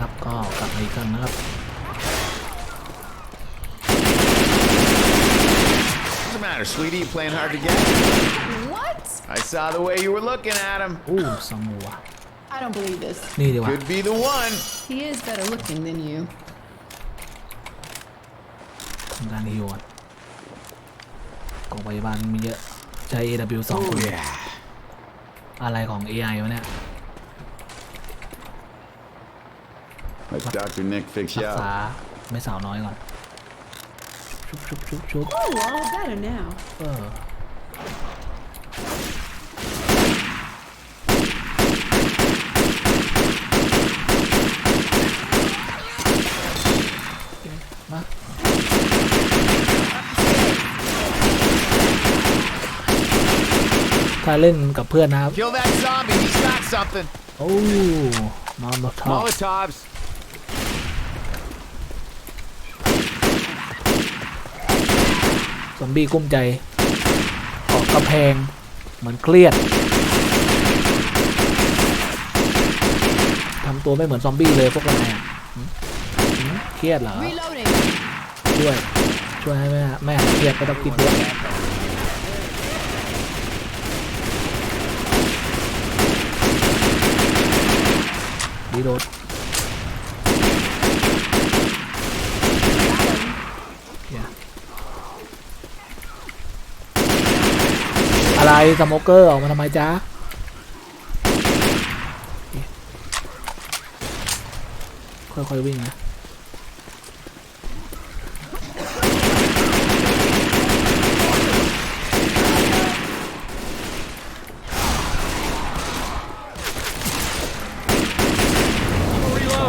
ครับ ก็กลับมาอีกครั้งนะครับ What's the matter, sweetie? You playing hard to get? What? I saw the way you were looking at him. อู้สมูอะ I don't believe this. นี่ดีกว่า Could be the one. He is better looking than you. ทำการฮิวก่อนกองพยาบาลมีเยอะ ใช้ AW สองคน yeah. อะไรของ AI วะเนี่ย Let Dr. Nick fix รั you กษา up. ไม่สาวน้อยก่อน ชุบชุบชุบชุบ Oh, all better now. เออ มา ถ้าเล่นกับเพื่อนนะครับ Kill that zombie. He's got something. โอ้นอนมาทอ Molotovs. ซอมบี้กุ้มใจเกาะกระแพง เหมือนเครียดทำตัวไม่เหมือนซอมบี้เลยพวกเราเนี่ยเครียดเหรอ ช่วย ช่วยให้แม่แม่เครียดก็ต้องกินด้วยดีโดดเนี่ยอะไร สโมเกอร์ออกมาทำไมจ๊ะค่อยๆวิ่งนะ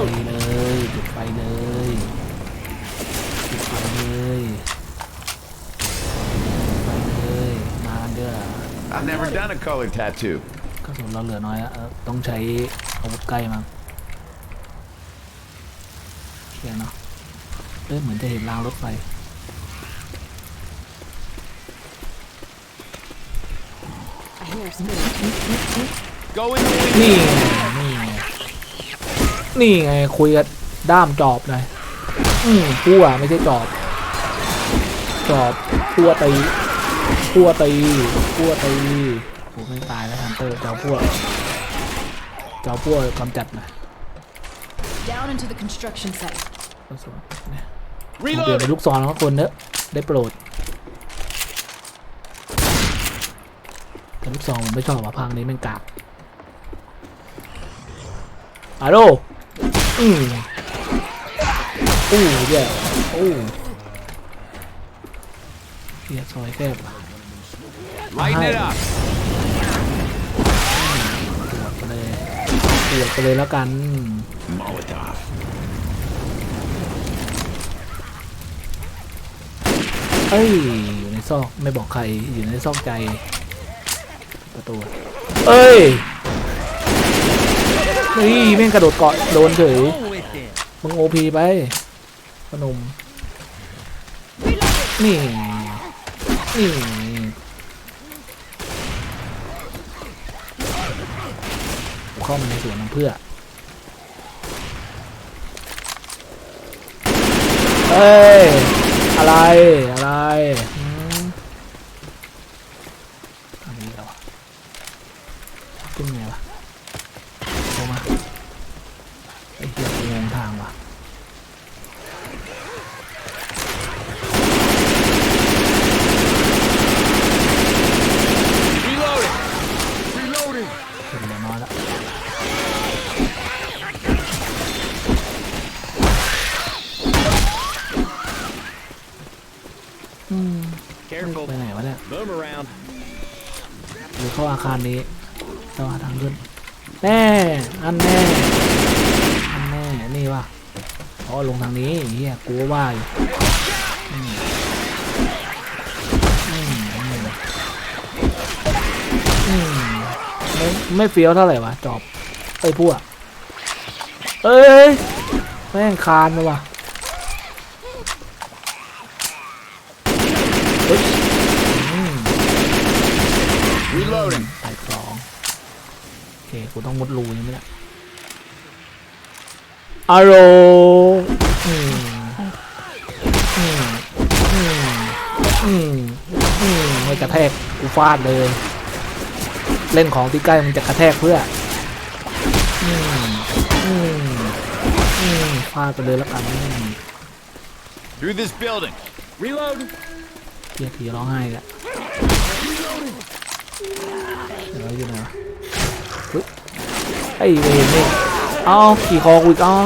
ไปเลยจุดไฟเลยจุดไฟเลยไปเลยมากันเด้อ I've never done a colored tattoo. กระสุนเราเหลือน้อยอะเออต้องใช้อาวุธใกล้มั้งเขียนเนาะเอ้ยเหมือนจะเห็นรางรถไฟ I hear a spit. Go in the window. นี่ไงนี่ไงนี่ไงคุยกับด้ามจอบหน่อยอืมพั่วไม่ใช่จอบ จอบพั่วตีพั่วตีพั่วตีโอ้ ไม่ตายแล้วฮันเตอร์เจ้าพั่วเจ้าพั่วกำจัดหน่อย Down into the construction site. ก็สวยเนี่ยเปลี่ยนเป็น Reload. ลูกศรของคนเนอะได้โปรดแต่ลูกศรผมไม่ชอบอะพังนี้แม่งกากอาโดอืมอู้แย่อู้เฮียซอยแคบว่ะ Lighten it up. ตรวจไปเลยแล้วกันเอ้ยอยู่ในซอกไม่บอกใครอยู่ในซอกใจประตูเอ้ยนี่แม่งกระโดดเกาะโดนเฉยมึงโอพีไปพนมนี่นี่ เข้ามาในสวนของเพื่อเอ้ย อะไร อะไรอืมอันนี้แล้วอะขึ้นไงวะลงมาไอ้เหี้ยกูงงทางว่ะ Reloading. Reloading. เห็นเหลือน้อยแล้วอืม Careful. ไปไหนวะเนี่ย Move around. หรือเข้าอา คารนี้เราหาทางขึ้นแน่อันแน่อันแน่นี่วะอ๋อลงทางนี้เฮียกูก็ว่าอยู่ไม่ไม่เฟี้ยวเท่าไหร่วะจอบไอ้พวกเอ้ยแม่งคานเลยว่ะเฮ้ยอืม Reloading. แตกสองโอเค กูต้องมุดรูใช่ไหมเนี่ยอโรอืมอืมอืมอืมอืมไม่กระแทกกูฟาดเลย เล่นของที่ใกล้มันจะกระแทกเพื่ออืมอืมอืมฟาดไปเลยแล้วกันอืม Through this building. Reload. เทียผีร้องไห้แหละเดี๋ยวอยู่ไหนวะเฮ้ยไอ้เวรนี่เอาขี่คอกูอีกเอ๋อ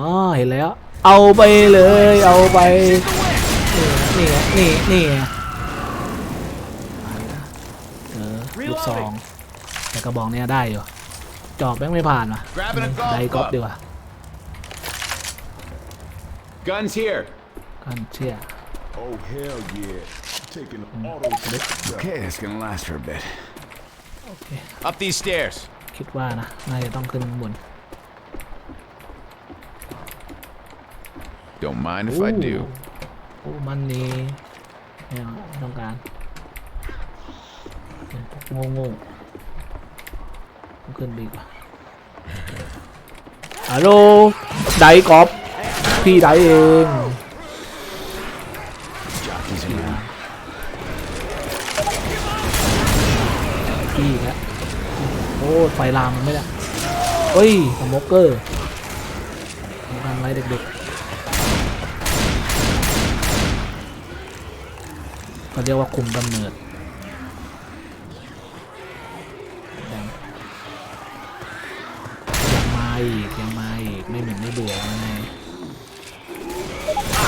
อ๋อเห็นแล้ว เอาไปเลย เอาไป นี่ไงนี่ไงนี่นี่ไงเออลูกซองแต่กระบอกเนี้ยได้อยู่จอบแม่งไม่ผ่านว่ะ Grabbing a ได้ golf กอล์ฟ club. ดีกว่า Guns here. กันเชี่ย Oh hell yeah. Taking auto Okay, that's gonna last for a bit. โอเค Up these stairs. คิดว่านะ น่าจะต้องขึ้นข้างบน Don't mind if I โอ้ do. โอ้ มันนี่ไม่เอาไม่ต้องการโง่โง่ๆต้องขึ้นดีกว่าฮัลโหลไดกอล์ฟพี่ไดเอง โอ้ไฟลามมันไม่ได้เฮ้ยสโมกเกอร์ทำการไว้เด็กๆเขาเรียกว่าคุมกำเนิดยังมาอีกยังมาอีกไม่เหม็นไม่เบื่อไง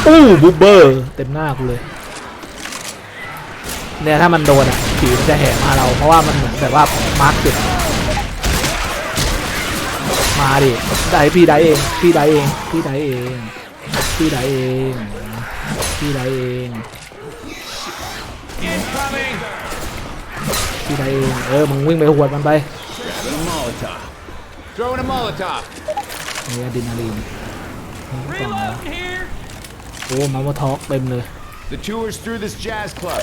อู้บูเบอร์เต็มหน้ากูเลยเนี่ยถ้ามันโดนอะผีมันจะแห่มาเรา เพราะว่ามันเหมือนแบบว่ามาร์กจุด มาดิ ได้พี่ได้เอง พี่ได้เอง พี่ได้เอง พี่ได้เอง พี่ได้เอง Incoming. พี่ได้เอง เออ มึงวิ่งไปหวดมันไป Grabbing a Molotov. Throwing a Molotov. นี่อะดรีนาลีนกล่องแล้ว here. โอ้มาว่าทอกเต็มเลย The tours through this jazz club.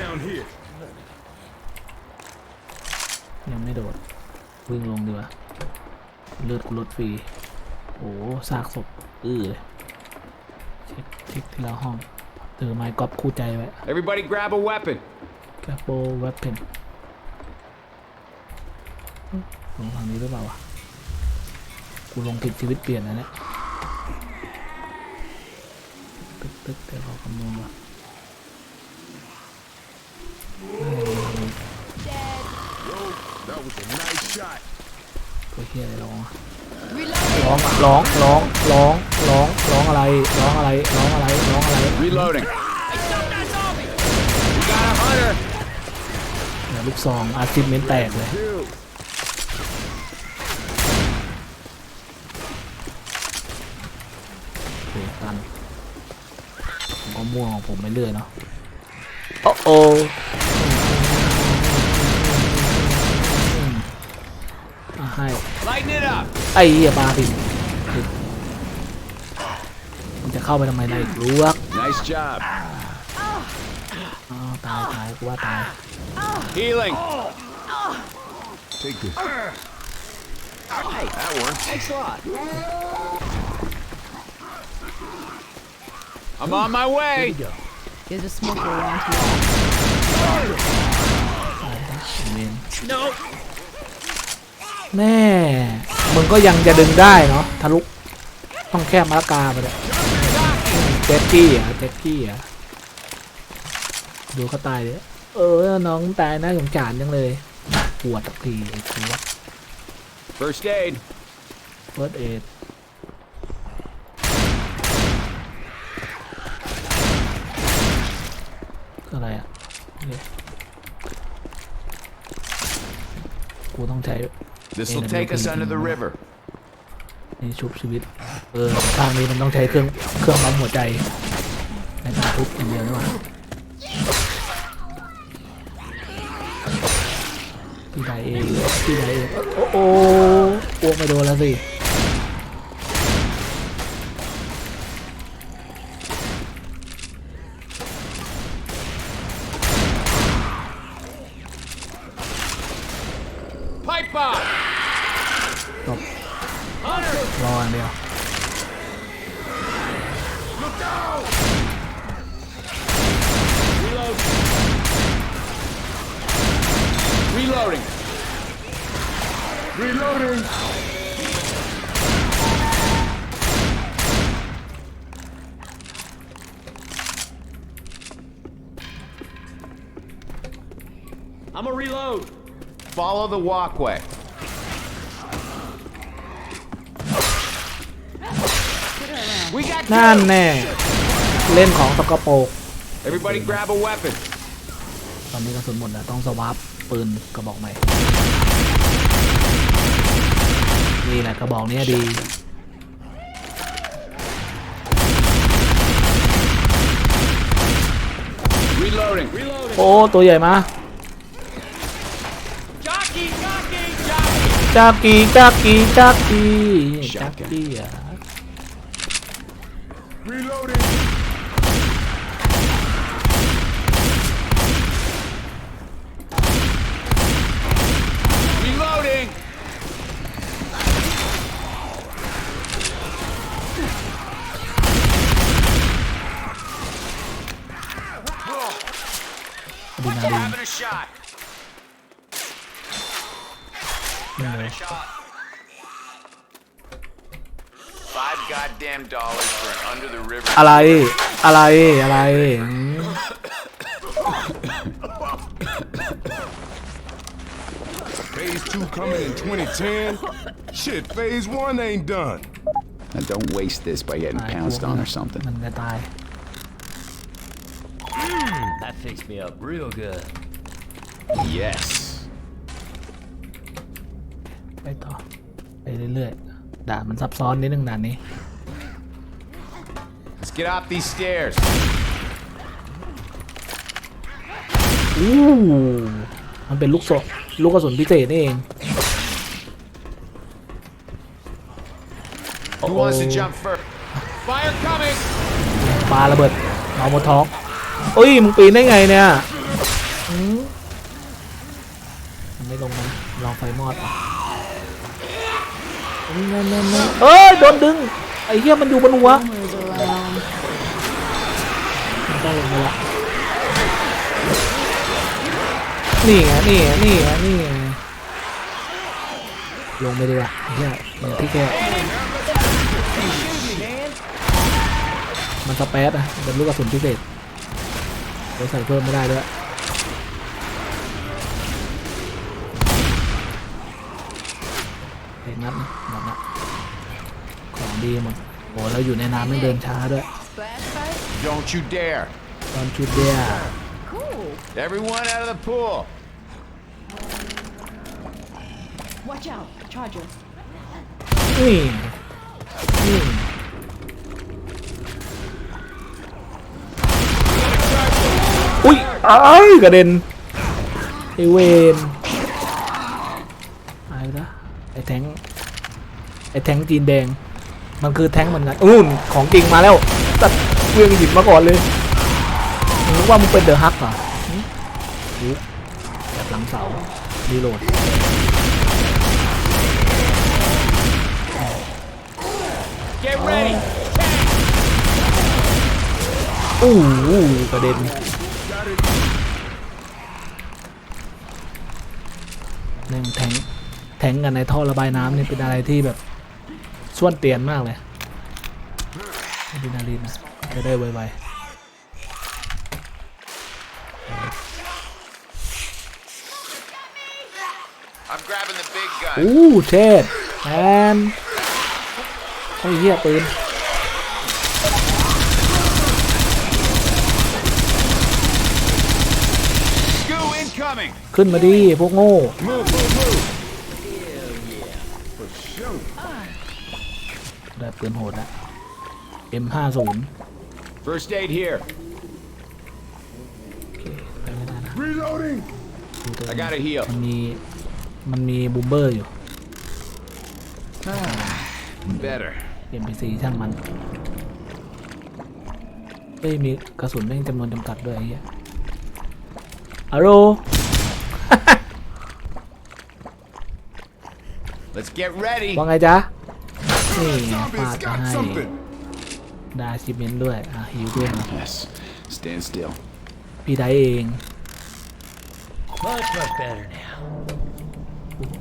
down here. ยังไม่โดด วิ่งลงดีกว่าเลือดกูลดฟรีโอ้ซากศพอื้อเลยเช็คเช็คทีละห้องถือไม้กอล์ฟคู่ใจไว้ Everybody grab a weapon. แกปโปเวปเพนลงทางนี้หรือเปล่าวะกูลงผิดชีวิตเปลี่ยนนะเนี่ยตึ๊กตึ๊กเดี๋ยวเขาคำนวณว่ะ a nice shot. ตัวเฮียอะไรร้องอะร้องอะร้องร้องร้องร้องร้องอะไรร้องอะไรร้องอะไรร้องอะไร Reloading. We got a hunter. เดี๋ยวลูกซองอาชิพเมนแตกเลย Dude. โอเคตันผมก็ม่วงของผมไปเรื่อยเนาะโอ้โอ ให้ Lighten it up. ไอ้เหี้ยปลาผิดผิดมันจะเข้าไปทำไมได้อีกรู้ว่า Nice job. อ้าวตายตายกูว่าตาย Healing. Take this. That works. Thanks a lot. I'm on my way. There's a smoker around here. เวน แม่มึงก็ยังจะดึงได้เนาะทะลุต้องแค่มะละกาไปเลยเจ็กกี้อะเจ็กกี้อะดูเขาตายเลยเออ น้องตายน่าสงสารจังเลยปวดทีไอ้ตัว First aid. เฟิร์สเอ็ดอะไรอะนี่กูต้องใช้ This will take us under the river. นี่ชุบชีวิต เออทางนี้มันต้องใช้เครื่องเครื่องปั๊มหัวใจในการทุบอย่างเดียวนี่หว่าพี่ไดเองพี่ไดเองโอ้โหอ้วกไม่โดนแล้วสิ จบรออย่างเดียว Reload. Reloading. Reloading. I'm a reload. Follow the walkway. We got นั่น two. แน่ เล่นของสกปรก Everybody grab a weapon. ตอนนี้กระสุนหมดแล้วต้องสวาปปืนกระบอกใหม่ นี่แหละกระบอกเนี้ยดี Reloading. Reloading. โอ้ ตัวใหญ่มา Caki, caki, caki. Caki ya. Reloading. อะไร อะไร อะไรอืม Phase two coming in 2010. Shit, phase one ain't done. Now don't waste this by getting ตาย pounced พวก on นี้ or something. มันจะตาย That fixed me up real good. Yes. ไปต่อ ไปเรื่อยๆ ด่านมันซับซ้อนนิดนึงด่านนี้ Let's get off these stairs. อู้มันเป็นลูกศรลูกกระสุนพิเศษนี่เอง Who wants to jump first? Fire coming. ปาระเบิดเอาโมทอกเอ้ย มึงปีนได้ไงเนี่ยหืมมันไม่ลงนะลองไฟมอดป่ะนั่นนั่นนั่นเอ้ยโดนดึง ไอ้เหี้ยมันอยู่บนหัว Move around. มันต้องลงมาละนี่ไงนี่ไงนี่ไงนี่ไงลงไปดีกว่าไอ้เหี้ยมันที่แค่มันสเปซอะเป็นลูกกระสุนพิเศษเดี๋ยวใส่เพิ่มไม่ได้ด้วยเห็นนัดหมดละของดีหมดโอ้แล้วอยู่ในน้ำไม่เดินช้าด้วย Don't you dare. ตอนชุดเดีย Cool. Everyone out of the pool. Watch out. Charger. นี่นี่อุ้ยอ้ายกระเด็นไอเวนหายไปละไอแทงค์ไอแทงค์จีนแดงมันคือแทงค์เหมือนกันอู้นของจริงมาแล้วตัด เวียงหยิบมาก่อนเลยมึงนึกว่ามึงเป็นเดอะฮักเหรอหึหูแบบหลังเสารีโหลดอู้หูกระเด็นหนึ่งแทงแทงกันในท่อระบายน้ำนี่เป็นอะไรที่แบบส่วนเตียนมากเลยอะดรีนาลีนนะ จะได้ไว I'm grabbing the big ๆ gun. อู้เชดแอนโอ้ยเหี้ยปืน Goo incoming. ขึ้นมาดิพวกโง่ Move, move, move. For sure. ได้ปืนโหดละ M50 First aid here. ไปไม่ได้นะ Reloading. ดูตัว I gotta heal. มันมีมันมีบูมเบอร์อยู่ Better. NPC ช่างมันเอ้ยมีกระสุนแม่งจำนวนจำกัดด้วยไอ้เหี้ยฮัลโหล Let's get ready. ว่าไงจ๊ะนี่ไง Zombies ฟาดไป got ให้ something. ได้ชิปเมนต์ด้วย อะฮิวด้วยนะ Yes. Stand still. พี่ได้เอง Much, much better now.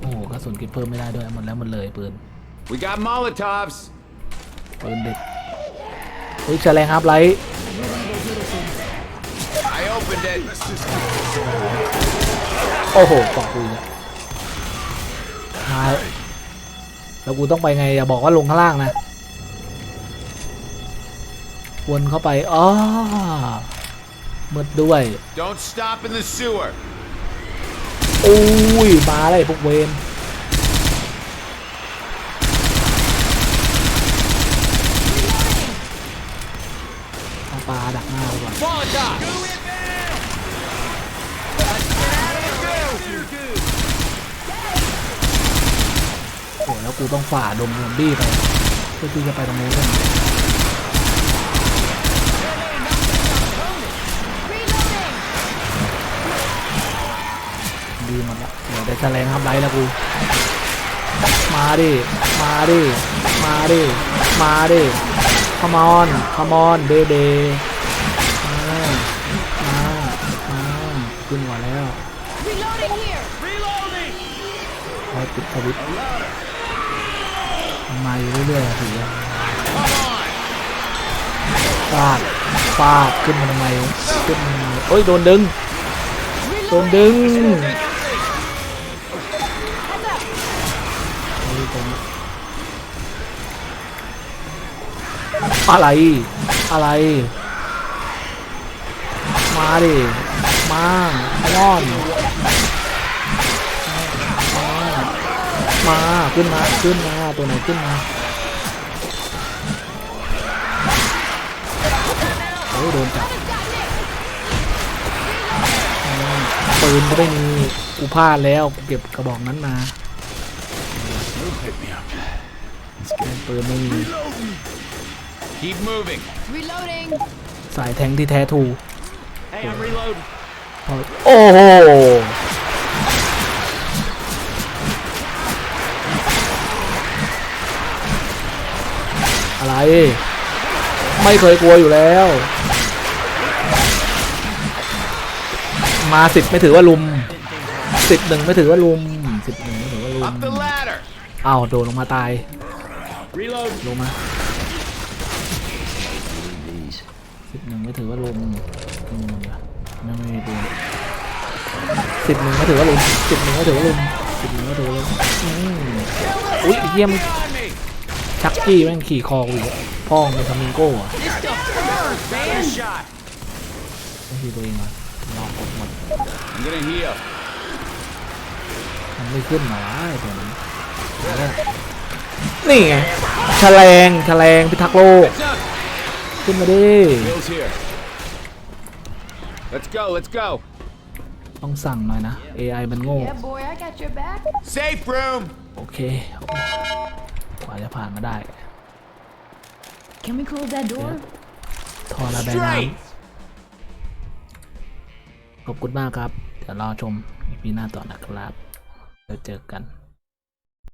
โอ้โหกระสุนเก็บเพิ่มไม่ได้ด้วย หมดแล้วหมดเลยปืน We got Molotovs. ปืนเด็กเฮ้ยแฉลงครับไลท์ I opened it. โอ้โหกล่องกูอีกแล้วหายแล้วกูต้องไปไงอย่าบอกว่าลงข้างล่างนะ วนเข้าไปอ๋อมืดด้วย Don't stop in the sewer. อุ้ย มาเลยพวกเวนเอาปลาดักหน้าไว้ก่อน Molotov. โอ้แล้วกูต้องฝ่าดมซอมบี้ไปเพื่อที่จะไปตรงนู้นกันดี ดี๋ยวได้แสลงทำไรแล้วกู มาดิ มาดิ มาดิ มาดิ come on come on เบเบมามามาขึ้นมาแล้ว Reloading here. พอปิดสวิตช์มาอยู่เรื่อยๆถือฟาดฟาดขึ้นมาทำไมขึ้นมาโอ้ยโดนดึง โดนดึง อะไร อะไร มาดิ มาล่อนมา ขึ้นมา ขึ้นมา ตัวไหนขึ้นมาโอ้ยโดนจับอืมปืนก็ไม่มี กูพลาดแล้ว กูเก็บกระบอกนั้นมาปืนไม่มี Keep moving. Reloading. สายแทงที่แท้ทรู Hey, I'm reloading. โอ้โห อะไร ไม่เคยกลัวอยู่แล้ว มาสิบไม่ถือว่าลุมสิบหนึ่งไม่ถือว่าลุมสิบหนึ่งไม่ถือว่าลุม Up the ladder. อ้าวโดนลงมาตาย Reload. ลงมา These. สิบหนึ่งไม่ ถือว่าลุมอืมไม่ไม่มีปืนสิบหนึ่งไม่ถือว่าลุมสิบหนึ่งไม่ถือว่าลุมสิบหนึ่งไม่ถือว่าลุมอืมอุ้ยเยี่ยมชักกี้แม่งขี่คอกูอีพ่องเป็นทามิงโก้อะไม่ขี่ตัวเองอะลองกดหมดมันไม่ขึ้นมาไอ้ตัวนี้นี่ไงแฉลงแฉลงพิทักษ์โลก ขึ้นมาดิ Bill's here. Let's go. Let's go. ต้องสั่งหน่อยนะ AI มันโง่ Yeah, boy, I got your back. Safe room. โอเคกว่าจะผ่านมาได้ Can we close that door? ทอระบายน้ Straight. ำขอบคุณมากครับ เดี๋ยวรอชมอีพีหน้าต่อนะครับ แล้วเจอกัน